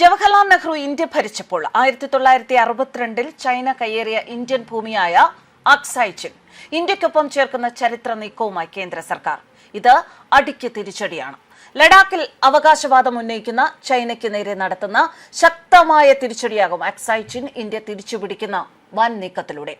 Jawaharlal Nehru India ഭരിച്ചപ്പോൾ ആയിരത്തി തൊള്ളായിരത്തി അറുപത്തിരണ്ടിൽ China കയ്യേറിയ Indian ഭൂമിയായ Aksai Chin ഇന്ത്യക്കൊപ്പം ചേർക്കുന്ന ചരിത്ര നീക്കവുമായി കേന്ദ്ര സർക്കാർ. ഇത് അടിക്ക് തിരിച്ചടിയാണ്. ലഡാക്കിൽ അവകാശവാദം ഉന്നയിക്കുന്ന ചൈനയ്ക്ക് നേരെ നടത്തുന്ന ശക്തമായ തിരിച്ചടിയാകും അക്സൈച്ചിൻ ഇന്ത്യ തിരിച്ചുപിടിക്കുന്ന വൻ നീക്കത്തിലൂടെ.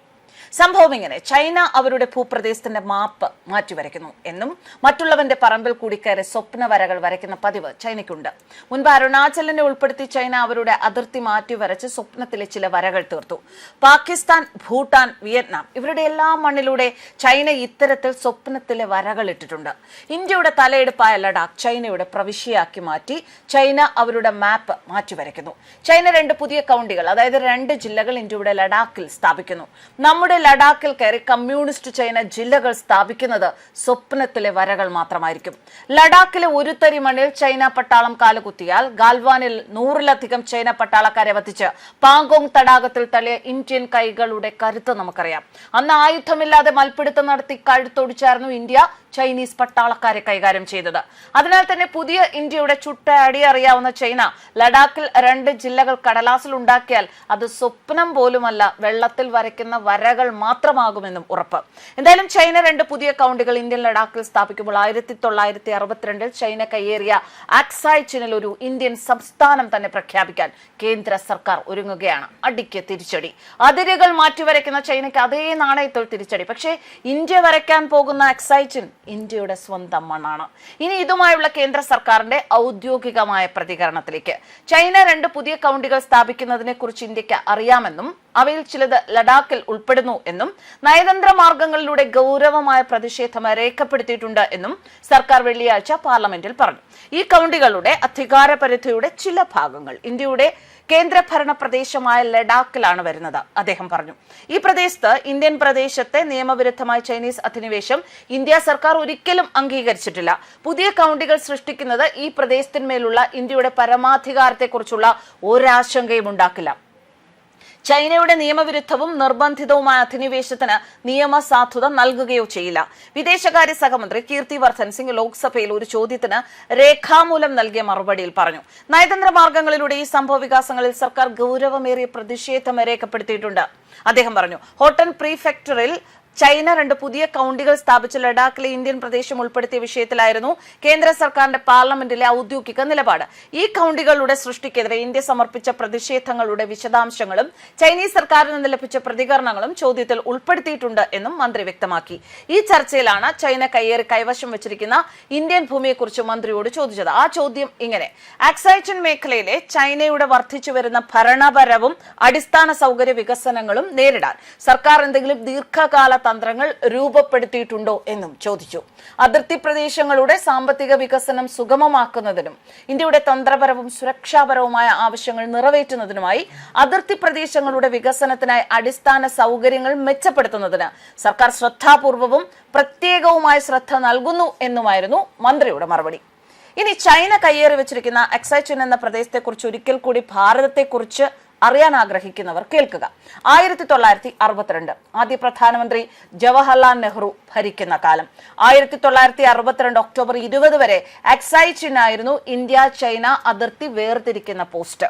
സംഭവം ഇങ്ങനെ ചൈന അവരുടെ ഭൂപ്രദേശത്തിന്റെ മാപ്പ് മാറ്റിവരയ്ക്കുന്നു എന്നും മറ്റുള്ളവന്റെ പറമ്പിൽ കൂടി കയറി സ്വപ്ന വരകൾ വരയ്ക്കുന്ന പതിവ് ചൈനയ്ക്കുണ്ട്. മുൻപ് അരുണാചലിനെ ഉൾപ്പെടുത്തി ചൈന അവരുടെ അതിർത്തി മാറ്റി വരച്ച് സ്വപ്നത്തിലെ ചില വരകൾ തീർത്തു. പാകിസ്ഥാൻ ഭൂട്ടാൻ വിയറ്റ്നാം ഇവരുടെ എല്ലാ മണ്ണിലൂടെ ചൈന ഇത്തരത്തിൽ സ്വപ്നത്തിലെ വരകൾ ഇട്ടിട്ടുണ്ട്. ഇന്ത്യയുടെ തലയെടുപ്പായ ലഡാക്ക് ചൈനയുടെ പ്രവിശ്യയാക്കി മാറ്റി ചൈന അവരുടെ മാപ്പ് മാറ്റിവരയ്ക്കുന്നു. ചൈന രണ്ട് പുതിയ കൗണ്ടികൾ അതായത് രണ്ട് ജില്ലകൾ ഇന്ത്യയുടെ ലഡാക്കിൽ സ്ഥാപിക്കുന്നു. നമ്മുടെ ലഡാക്കിൽ കയറി കമ്മ്യൂണിസ്റ്റ് ചൈന ജില്ലകൾ സ്ഥാപിക്കുന്നത് സ്വപ്നത്തിലെ വരകൾ മാത്രമായിരിക്കും. ലഡാക്കിലെ ഒരു തരി മണ്ണിൽ ചൈന പട്ടാളം കാലുകുത്തിയാൽ ഗാൽവാനിൽ നൂറിലധികം ചൈന പട്ടാളക്കാരെ വധിച്ച് പാങ്കോങ് തടാകത്തിൽ തള്ളിയ ഇന്ത്യൻ കൈകളുടെ കരുത്ത് നമുക്കറിയാം. അന്ന് ആയുധമില്ലാതെ മൽപ്പിടുത്തം നടത്തി കഴുത്തൊടിച്ചായിരുന്നു ഇന്ത്യ. ചൈനീസ് പട്ടാളക്കാരെ കൈകാര്യം ചെയ്തത്. അതിനാൽ തന്നെ പുതിയ ഇന്ത്യയുടെ ചുട്ട അടിയറിയാവുന്ന ചൈന ലഡാക്കിൽ രണ്ട് ജില്ലകൾ കടലാസിൽ ഉണ്ടാക്കിയാൽ അത് സ്വപ്നം പോലുമല്ല വെള്ളത്തിൽ വരയ്ക്കുന്ന വരകൾ മാത്രമാകുമെന്നും ഉറപ്പ്. എന്തായാലും ചൈന രണ്ട് പുതിയ കൗണ്ടികൾ ഇന്ത്യൻ ലഡാക്കിൽ സ്ഥാപിക്കുമ്പോൾ ആയിരത്തി തൊള്ളായിരത്തി അറുപത്തിരണ്ടിൽ ചൈന കയ്യേറിയ ആക്സായ് ചിനിൽ ഒരു ഇന്ത്യൻ സംസ്ഥാനം തന്നെ പ്രഖ്യാപിക്കാൻ കേന്ദ്ര സർക്കാർ ഒരുങ്ങുകയാണ്. അടിക്ക് തിരിച്ചടി. അതിരുകൾ മാറ്റിവരയ്ക്കുന്ന ചൈനയ്ക്ക് അതേ നാണയത്തിൽ തിരിച്ചടി. പക്ഷേ ഇന്ത്യ വരയ്ക്കാൻ പോകുന്ന എക്സൈറ്റിൻ ഇന്ത്യയുടെ സ്വന്തം മണ്ണാണ്. ഇനി ഇതുമായുള്ള കേന്ദ്ര സർക്കാരിന്റെ ഔദ്യോഗികമായ പ്രതികരണത്തിലേക്ക്. ചൈന രണ്ട് പുതിയ കൗണ്ടികൾ സ്ഥാപിക്കുന്നതിനെ കുറിച്ച് ഇന്ത്യയ്ക്ക് അറിയാമെന്നും അവയിൽ ചിലത് ലഡാക്കിൽ ഉൾപ്പെടുന്നു എന്നും നയതന്ത്ര മാർഗങ്ങളിലൂടെ ഗൗരവമായ പ്രതിഷേധം രേഖപ്പെടുത്തിയിട്ടുണ്ട് എന്നും സർക്കാർ വെള്ളിയാഴ്ച പാർലമെന്റിൽ പറഞ്ഞു. ഈ കൗണ്ടികളുടെ അധികാര പരിധിയുടെ ചില ഭാഗങ്ങൾ ഇന്ത്യയുടെ കേന്ദ്രഭരണ പ്രദേശമായ ലഡാക്കിലാണ് വരുന്നത് അദ്ദേഹം പറഞ്ഞു. ഈ പ്രദേശത്ത് ഇന്ത്യൻ പ്രദേശത്തെ നിയമവിരുദ്ധമായ ചൈനീസ് അധിനിവേശം ഇന്ത്യ സർക്കാർ ഒരിക്കലും അംഗീകരിച്ചിട്ടില്ല. പുതിയ കൗണ്ടികൾ സൃഷ്ടിക്കുന്നത് ഈ പ്രദേശത്തിന്മേലുള്ള ഇന്ത്യയുടെ പരമാധികാരത്തെക്കുറിച്ചുള്ള ഒരാശങ്കയും ഉണ്ടാക്കില്ല. ചൈനയുടെ നിയമവിരുദ്ധവും നിർബന്ധിതവുമായ അധിനിവേശത്തിന് നിയമസാധുത നൽകുകയോ ചെയ്യില്ല. വിദേശകാര്യ സഹമന്ത്രി കീർത്തി വർദ്ധൻ സിംഗ് ലോക്സഭയിൽ ഒരു ചോദ്യത്തിന് രേഖാമൂലം നൽകിയ മറുപടിയിൽ പറഞ്ഞു. നയതന്ത്ര മാർഗങ്ങളിലൂടെ ഈ സംഭവ വികാസങ്ങളിൽ സർക്കാർ ഗൗരവമേറിയ പ്രതിഷേധം രേഖപ്പെടുത്തിയിട്ടുണ്ട്. അദ്ദേഹം പറഞ്ഞു ഹോട്ടൻ പ്രീഫെക്ടറിൽ ചൈന രണ്ട് പുതിയ കൌണ്ടികൾ സ്ഥാപിച്ച ലഡാക്കിലെ ഇന്ത്യൻ പ്രദേശം ഉൾപ്പെടുത്തിയ വിഷയത്തിലായിരുന്നു കേന്ദ്ര സർക്കാരിന്റെ പാർലമെന്റിലെ ഔദ്യോഗിക നിലപാട്. ഈ കൌണ്ടികളുടെ സൃഷ്ടിക്കെതിരെ ഇന്ത്യ സമർപ്പിച്ച പ്രതിഷേധങ്ങളുടെ വിശദാംശങ്ങളും ചൈനീസ് സർക്കാരിൽ നിന്ന് ലഭിച്ച പ്രതികരണങ്ങളും ചോദ്യത്തിൽ ഉൾപ്പെടുത്തിയിട്ടുണ്ട് എന്നും മന്ത്രി വ്യക്തമാക്കി. ഈ ചർച്ചയിലാണ് ചൈന കയ്യേറി കൈവശം വെച്ചിരിക്കുന്ന ഇന്ത്യൻ ഭൂമിയെക്കുറിച്ച് മന്ത്രിയോട് ചോദിച്ചത്. ആ ചോദ്യം ഇങ്ങനെ. ആക്സൈച്ചൻ മേഖലയിലെ ചൈനയുടെ വർദ്ധിച്ചു വരുന്ന ഭരണപരവും അടിസ്ഥാന സൗകര്യ വികസനങ്ങളും നേരിടാൻ സർക്കാർ എന്തെങ്കിലും ദീർഘകാല തന്ത്രങ്ങൾ രൂപപ്പെടുത്തിയിട്ടുണ്ടോ എന്നും ചോദിച്ചു. അതിർത്തി പ്രദേശങ്ങളുടെ സാമ്പത്തിക വികസനം സുഗമമാക്കുന്നതിനും ഇന്ത്യയുടെ തന്ത്രപരവും സുരക്ഷാപരവുമായ ആവശ്യങ്ങൾ നിറവേറ്റുന്നതിനുമായി അതിർത്തി പ്രദേശങ്ങളുടെ വികസനത്തിനായി അടിസ്ഥാന സൗകര്യങ്ങൾ മെച്ചപ്പെടുത്തുന്നതിന് സർക്കാർ ശ്രദ്ധാപൂർവവും പ്രത്യേകവുമായ ശ്രദ്ധ നൽകുന്നു എന്നുമായിരുന്നു മന്ത്രിയുടെ മറുപടി. ഇനി ചൈന കയ്യേറി വെച്ചിരിക്കുന്ന എക്സൈച്ചിൻ എന്ന പ്രദേശത്തെക്കുറിച്ച് ഒരിക്കൽ കൂടി ഭാരതത്തെക്കുറിച്ച് അറിയാൻ ആഗ്രഹിക്കുന്നവർ കേൾക്കുക. ആയിരത്തി തൊള്ളായിരത്തി അറുപത്തിരണ്ട്. ആദ്യ പ്രധാനമന്ത്രി ജവഹർലാൽ നെഹ്റു ഭരിക്കുന്ന കാലം. ആയിരത്തി തൊള്ളായിരത്തി അറുപത്തിരണ്ട് ഒക്ടോബർ ഇരുപത് വരെ എക്സൈച്ചിനായിരുന്നു ഇന്ത്യ ചൈന അതിർത്തി വേർതിരിക്കുന്ന പോസ്റ്റ്.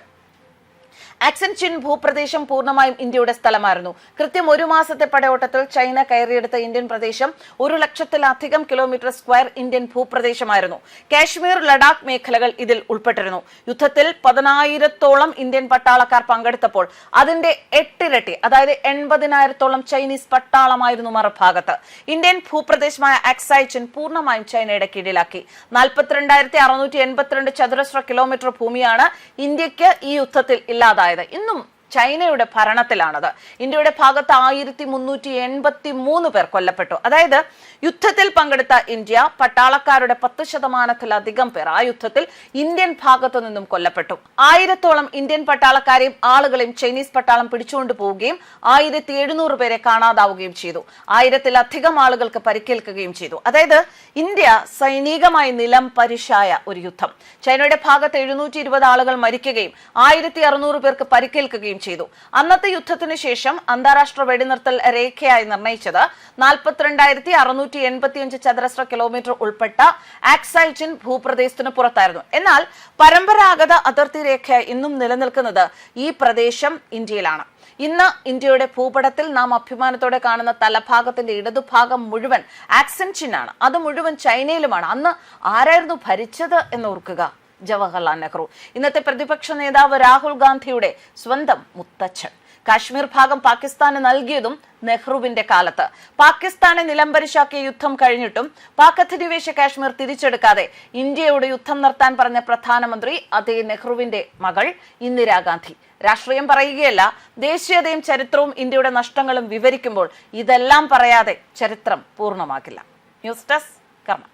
ആക്സൻചിൻ ഭൂപ്രദേശം പൂർണമായും ഇന്ത്യയുടെ സ്ഥലമായിരുന്നു. കൃത്യം ഒരു മാസത്തെ പടയോട്ടത്തിൽ ചൈന കയറിയെടുത്ത ഇന്ത്യൻ പ്രദേശം ഒരു ലക്ഷത്തിലധികം കിലോമീറ്റർ സ്ക്വയർ ഇന്ത്യൻ ഭൂപ്രദേശമായിരുന്നു. കാശ്മീർ ലഡാക്ക് മേഖലകൾ ഇതിൽ ഉൾപ്പെട്ടിരുന്നു. യുദ്ധത്തിൽ പതിനായിരത്തോളം ഇന്ത്യൻ പട്ടാളക്കാർ പങ്കെടുത്തപ്പോൾ അതിന്റെ എട്ടിരട്ടി അതായത് എൺപതിനായിരത്തോളം ചൈനീസ് പട്ടാളമായിരുന്നു മറുഭാഗത്ത്. ഇന്ത്യൻ ഭൂപ്രദേശമായ ആക്സൈച്ചിൻ പൂർണമായും ചൈനയുടെ കീഴിലാക്കി. നാൽപ്പത്തിരണ്ടായിരത്തി അറുന്നൂറ്റി എൺപത്തിരണ്ട് ചതുരശ്ര കിലോമീറ്റർ ഭൂമിയാണ് ഇന്ത്യയ്ക്ക് ഈ യുദ്ധത്തിൽ ഇല്ലാതായത് ഇന്നും ചൈനയുടെ ഭരണത്തിലാണത്. ഇന്ത്യയുടെ ഭാഗത്ത് ആയിരത്തി മുന്നൂറ്റി എൺപത്തി മൂന്ന് പേർ കൊല്ലപ്പെട്ടു. അതായത് യുദ്ധത്തിൽ പങ്കെടുത്ത ഇന്ത്യ പട്ടാളക്കാരുടെ പത്ത് ശതമാനത്തിലധികം പേർ ആ യുദ്ധത്തിൽ ഇന്ത്യൻ ഭാഗത്തു നിന്നും കൊല്ലപ്പെട്ടു. ആയിരത്തോളം ഇന്ത്യൻ പട്ടാളക്കാരെയും ആളുകളെയും ചൈനീസ് പട്ടാളം പിടിച്ചുകൊണ്ടു പോവുകയും ആയിരത്തി എഴുന്നൂറ് പേരെ കാണാതാവുകയും ചെയ്തു. ആയിരത്തിലധികം ആളുകൾക്ക് പരിക്കേൽക്കുകയും ചെയ്തു. അതായത് ഇന്ത്യ സൈനികമായി നിലം പരിശായ ഒരു യുദ്ധം. ചൈനയുടെ ഭാഗത്ത് എഴുന്നൂറ്റി ഇരുപത് ആളുകൾ മരിക്കുകയും ആയിരത്തി അറുന്നൂറ് പേർക്ക് പരിക്കേൽക്കുകയും ചെയ്തു. അന്നത്തെ യുദ്ധത്തിന് ശേഷം അന്താരാഷ്ട്ര വെടിനിർത്തൽ രേഖയായി നിർണയിച്ചത് നാൽപ്പത്തിരണ്ടായിരത്തി അറുന്നൂറ്റി എൺപത്തിയഞ്ച് ചതുരശ്ര കിലോമീറ്റർ ഉൾപ്പെട്ട ആക്സൈജിൻ ഭൂപ്രദേശത്തിന് പുറത്തായിരുന്നു. എന്നാൽ പരമ്പരാഗത അതിർത്തി രേഖ ഇന്നും നിലനിൽക്കുന്നത് ഈ പ്രദേശം ഇന്ത്യയിലാണ്. ഇന്ന് ഇന്ത്യയുടെ ഭൂപടത്തിൽ നാം അഭിമാനത്തോടെ കാണുന്ന തലഭാഗത്തിന്റെ ഇടതുഭാഗം മുഴുവൻ ആക്സെന്റിനാണ് അത് മുഴുവൻ ചൈനയിലുമാണ്. അന്ന് ആരായിരുന്നു ഭരിച്ചത് എന്ന് ഓർക്കുക. ജവഹർലാൽ നെഹ്റു. ഇന്നത്തെ പ്രതിപക്ഷ നേതാവ് രാഹുൽ ഗാന്ധിയുടെ സ്വന്തം മുത്തച്ഛൻ. കാശ്മീർ ഭാഗം പാകിസ്ഥാന് നൽകിയതും നെഹ്റുവിന്റെ കാലത്ത്. പാകിസ്ഥാനെ നിലംപരിശാക്കിയ യുദ്ധം കഴിഞ്ഞിട്ടും പാക് അധിനിവേശ കാശ്മീർ തിരിച്ചെടുക്കാതെ ഇന്ത്യയോട് യുദ്ധം നിർത്താൻ പറഞ്ഞ പ്രധാനമന്ത്രി അതേ നെഹ്റുവിന്റെ മകൾ ഇന്ദിരാഗാന്ധി രാഷ്ട്രീയം പറയുകയല്ല ദേശീയതയും ചരിത്രവും ഇന്ത്യയുടെ നഷ്ടങ്ങളും വിവരിക്കുമ്പോൾ ഇതെല്ലാം പറയാതെ ചരിത്രം പൂർണമാക്കില്ല ന്യൂസ് ഡെസ്ക് കർമ്മ